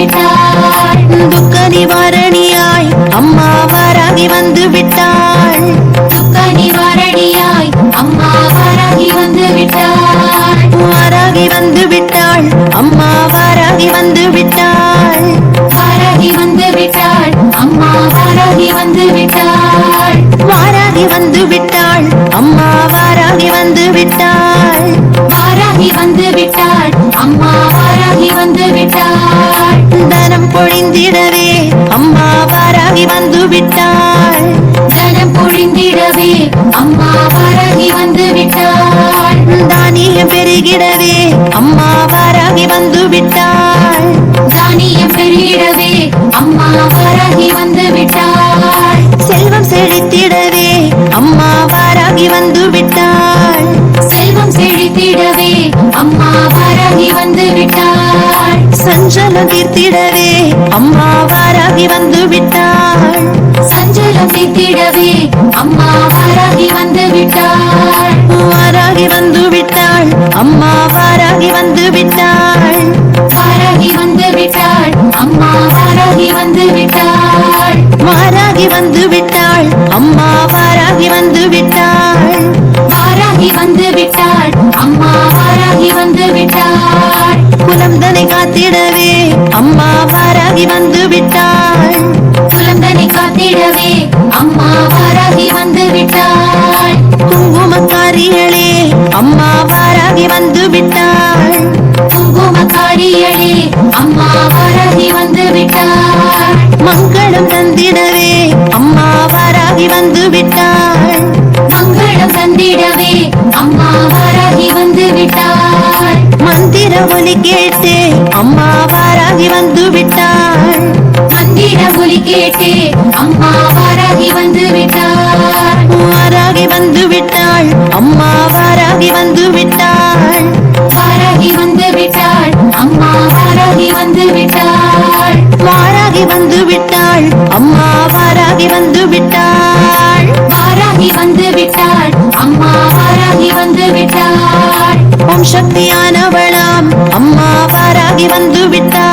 வந்து விட்டாள் அம்மா வாராகி வந்து விட்டாள் தானியம் பெருகிடவே அம்மா வாராகி வந்து விட்டாள் செல்வம் செழித்திடவே அம்மா வாராகி வந்து விட்டாள் செல்வம் செழித்திடவே அம்மா வாராகி வந்து விட்டாள் சஞ்சலம் தீர்த்திடவே அம்மா வாராகி வந்து விட்டாள் சஞ்சலம் தீர்த்திடவே அம்மா வாராகி வந்து விட்டாள் வாராகி வந்து விட்டாள் அம்மா வாராகி வந்து விட்டாள். வாராகி வந்து விட்டாள். அம்மா வாராகி வந்து விட்டாள். வாராகி வந்து விட்டாள். அம்மா வாராகி வந்து விட்டாள். வாராகி வந்து விட்டாள். அம்மா வாராகி வந்து விட்டாள். குலம் தனை காத்திடவே. அம்மா வாராகி வந்து விட்டாள். குழந்தனை காத்திடவே. மந்திர ஒலி கேட்டு அம்மா வாராகி வந்து விட்டாள் மந்திர ஒலி கேட்டு அம்மா வாராகி வந்து விட்டாள் வாராகி வந்து விட்டாள் அம்மா வாராகி வந்து விட்டாள் வாராகி வந்து விட்டாள் அம்மா வாராகி வந்து விட்டாள் வாராகி வந்து விட்டாள் அம்மா வாராகி வந்து விட்டாள் வாராகி வந்து விட்டாள் அம்மா வாராகி வந்து விட்டாள் ஓம் வாராகி வந்து விட்டார்.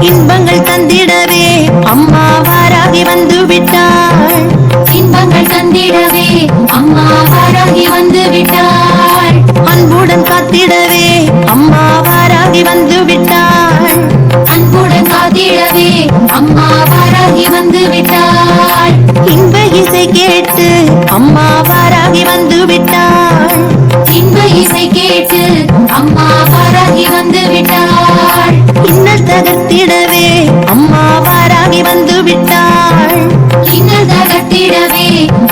இன்பங்கள் தந்திடவே அம்மா வாராகி வந்து விட்டாள். இன்பங்கள் தந்திடவே அம்மா வாராகி வந்து விட்டாள். அன்புடன் காத்திடவே அம்மா வாராகி வந்து விட்டாள். அன்புடன் காத்திடவே அம்மா வாராகி வந்து விட்டாள். இன்ப இசை கேட்டு அம்மா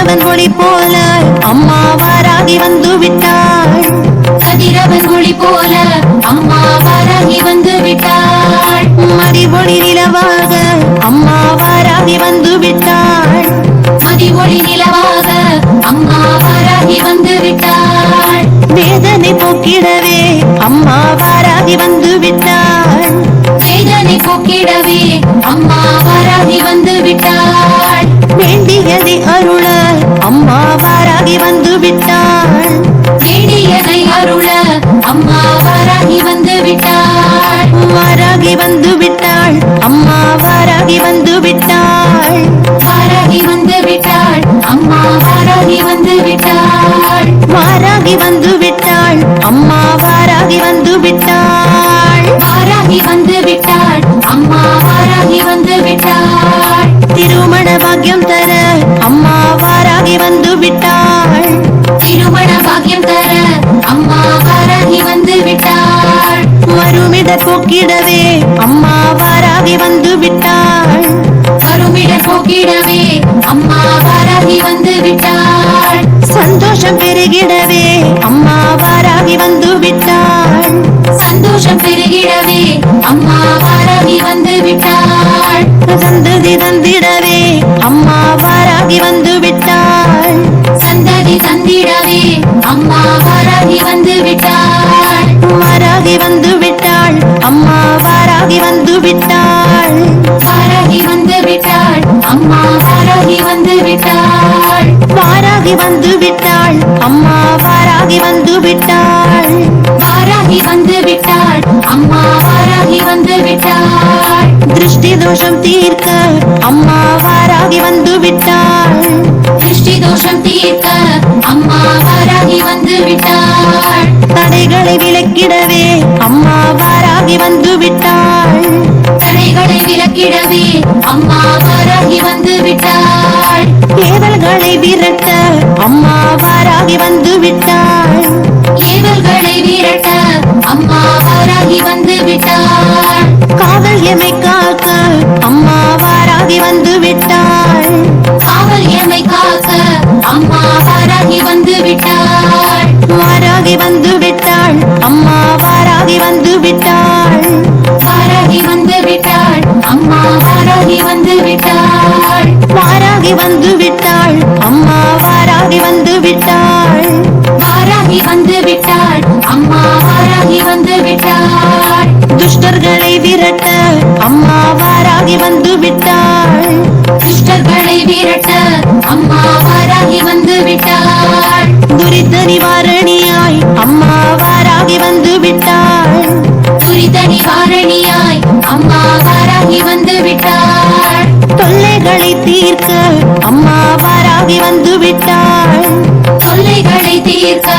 கதிரவன் ஒளி போல அம்மா வாராகி வந்து விட்டாள். கதிரவன் ஒளி போல அம்மா வாராகி வந்து விட்டாள். மதி ஒளி நிலவாக. அம்மா வாராகி வந்து விட்டாள். மதி ஒளி நிலவாக அம்மா வாராகி வந்து விட்டாள். வேதனை போக்கிடவே. அம்மா வாராகி வந்து விட்டாள். வேதனை போக்கிடவே. அம்மா வாராகி வாராகி வந்து பெருகிடவே. அம்மா வாராகி வந்து விட்டாள் சந்தோஷம் பெருகிடவே. அம்மா வாராகி வந்து விட்டாள் சந்ததி தந்திடவே. அம்மா வாராகி வந்து விட்டாள் சந்ததி தந்திடவே. அம்மா வாராகி வந்து விட்டாள் வாராகி வந்து விட்டாள் அம்மா வாராகி வந்து வாராகி வந்து விட்டாள் அம்மா வாராகி வந்து விட்டாள் வாராகி வந்து விட்டாள் அம்மா வாராகி வந்து விட்டாள் திருஷ்டி தோஷம் தீர்க்க அம்மா வாராகி வந்து விட்டாள் திருஷ்டி தோஷம் தீர்க்க அம்மா வாராகி வந்து விட்டாள் தடைகளை விலக்கிடவே அம்மா வாராகி வந்து விட்டாள் தடைகளை விலக்கிடவே அம்மா வாராகி வந்து விட்டாள் ஏவல்களை விரட்ட வாராகி வந்து விட்டான் தீர்க்க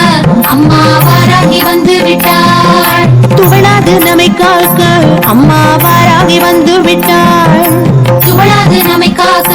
அம்மா வாராகி வந்து விட்டாள் துவளாது நம்மை காக்க அம்மா வாராகி வந்து விட்டாள் துவளாது நம்மை காக்க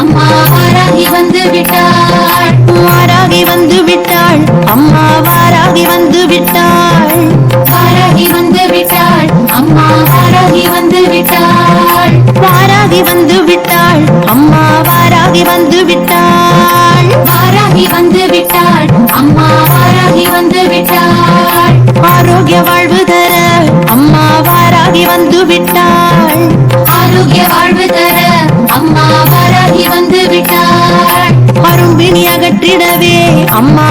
அம்மா வாராகி வந்து விட்டாள் வாராகி வந்து விட்டாள் அம்மா வாராகி வந்து விட்டாள் வாராகி வந்து விட்டாள் அம்மா வாராகி வந்து விட்டாள் வாராகி வந்து விட்டாள் அம்மா வாராகி வந்து விட்டாள் வாராகி வந்து விட்டாள் விட்டாள் அம்மா வாராகி வந்து விட்டாள். ஆரோக்கிய வாழ்வு தர அம்மா வாராகி வந்து விட்டாள். ஆரோக்கிய வாழ்வு தர அம்மா வாராகி வந்து விட்டாள். அரும்பினி அகற்றிடவே அம்மா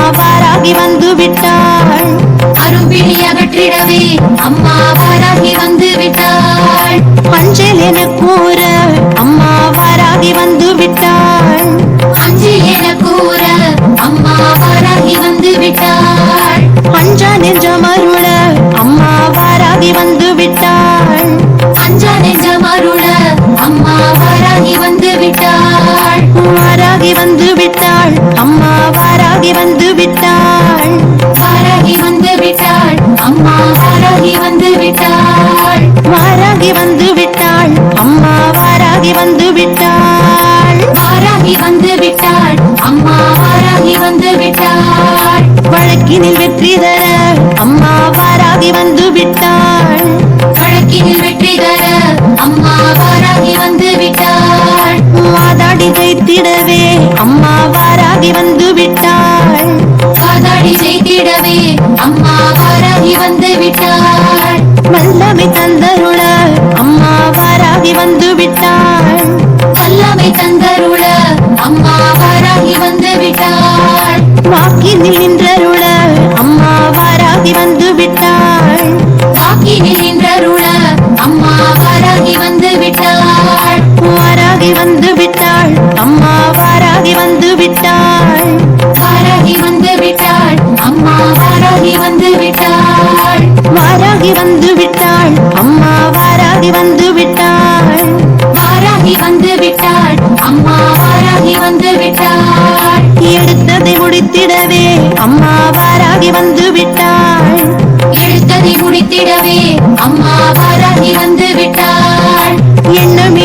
அம்மா வாராகி வந்து விட்டாள் வாக்கினில் நின்றருள அம்மா வாராகி வந்து விட்டாள் வாக்கினில் நின்றருள அம்மா வாராகி வந்து விட்டாள் வாராகி வந்து எண்ணம்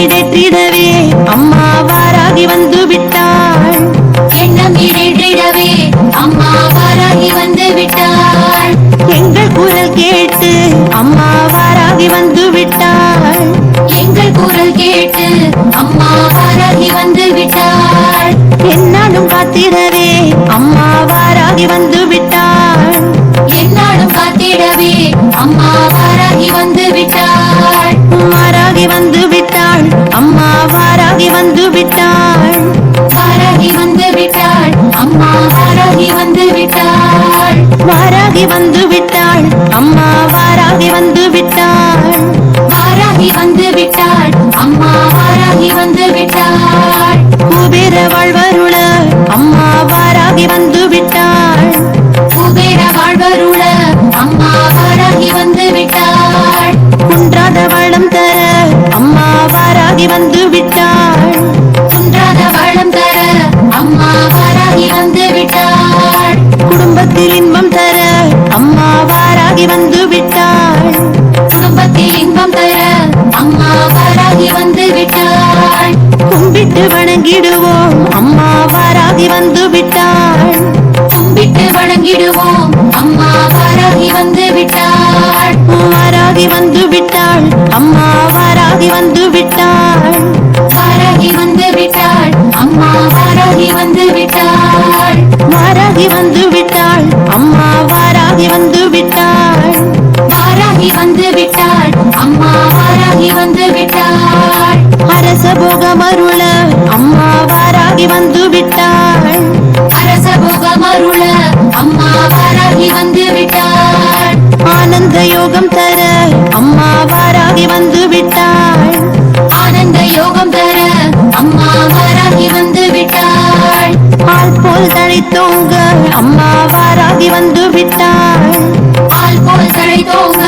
விட்டாள் வாராகி வந்து விட்டாள். அம்மா வாராகி வந்து விட்டாள். வாராகி வந்து விட்டாள். அம்மா வாராகி வந்து விட்டாள். குபேர வாழ்வருள அம்மா வாராகி வந்து விட்டாள். குபேர வாழ்வருள அம்மா வாராகி வந்து விட்டாள். குன்றாத வளம் தர. அம்மா வாராகி வந்து கும்பிட்டு வணங்கிடுவோம். அம்மா வாராகி வந்து விட்டாள். கும்பிட்டு வணங்கிடுவோம். அம்மா வாராகி வந்து விட்டாள். வாராகி வந்து விட்டாள். அம்மா வாராகி வந்து விட்டாள். வாராகி வந்து விட்டாள். அம்மா வாராகி வந்து விட்டாள். வாராகி வந்து விட்டாள். யோகம் தர அம்மா வாராகி வந்து விட்டாள். ஆனந்த யோகம் தர அம்மா வாராகி வந்து விட்டாள். ஆள் போல் தழைத்தோங்க அம்மா வாராகி வந்து விட்டாள். ஆள் போல் தழைத்தோங்க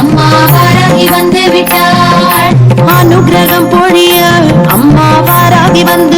அம்மா வாராகி வந்து விட்டாள். அனுகிரகம் பொழிய அம்மா வாராகி வந்து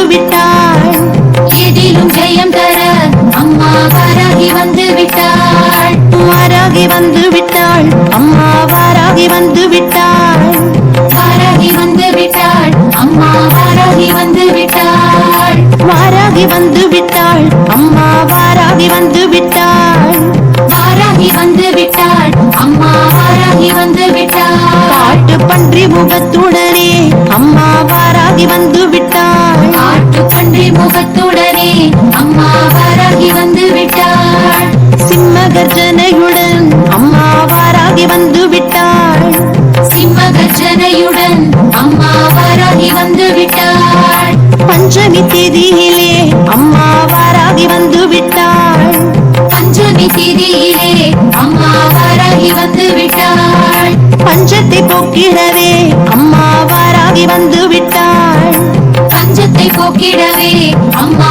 வந்து விட்டாள் எதிலும் ஜெயம் தர அம்மா வாராகி வந்து விட்டாள் வாராகி வந்து விட்டாள் அம்மா வாராகி வந்து விட்டாள் வாராகி வந்து விட்டாள் அம்மா வாராகி வந்து விட்டாள் வாராகி வந்து விட்டாள் அம்மா வாராகி வந்து விட்டாள் வாராகி வந்து விட்டாள் அம்மா வாராகி வந்து விட்டாள் காட்டு பன்றி முகத்துடனே கர்ஜனையுடன் அம்மா வாராகி வந்து விட்டாள் பஞ்சமி தேதியிலே அம்மா வாராகி வந்து விட்டாள் பஞ்சமி திதியிலே அம்மா வாராகி வந்து விட்டாள் பஞ்சத்தை போக்கிடவே அம்மா வாராகி வந்து விட்டாள் பஞ்சத்தை போக்கிடவே அம்மா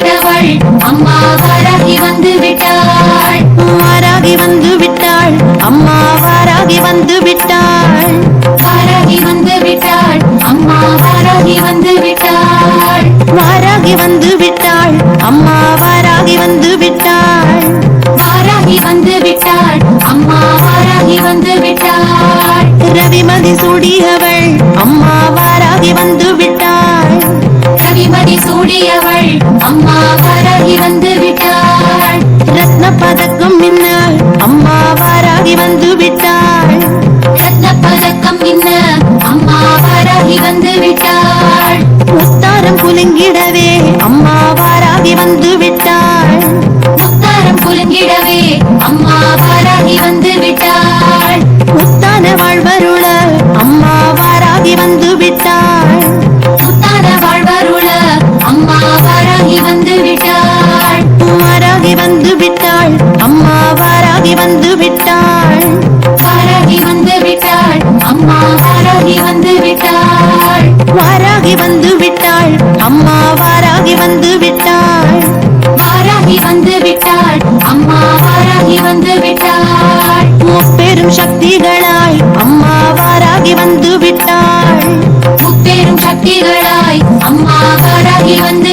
மாய்த்திட்டவள் அம்மா வாராகி வந்து விட்டாள் வாராகி வந்து விட்டாள் அம்மா வாராகி வந்து விட்டாள் வாராகி வந்து விட்டாள் அம்மா வாராகி வந்து விட்டாள் வாராகி வந்து விட்டாள் அம்மா வாராகி வந்து விட்டாள் வாராகி வந்து விட்டாள் அம்மா வாராகி வந்து விட்டாள் ரவிமதி சூடியவள் அம்மா வாராகி வந்து விட்டாள் ரவிமதி சூடியவள் வாராகி வந்து விட்டாள் ரத்ன பதக்கம் மின்ன அம்மா வாராகி வந்து விட்டாள் ரத்ன பதக்கம் இன்ன அம்மா வாராகி வந்து விட்டாள் முத்தாரம் குலுங்கிடவே அம்மா வாராகி வந்து விட்டாள் முத்தாரம் குலுங்கிடவே அம்மா வாராகி வந்து விட்டாள் முத்தான வாழ்வருள. அம்மா வாராகி வந்து விட்டாள் வந்து விட்டாள். முப்பெரும் சக்திகளாய் அம்மா வாராகி வந்து விட்டாள். முப்பெரும் சக்திகளாய் அம்மா வாராகி வந்து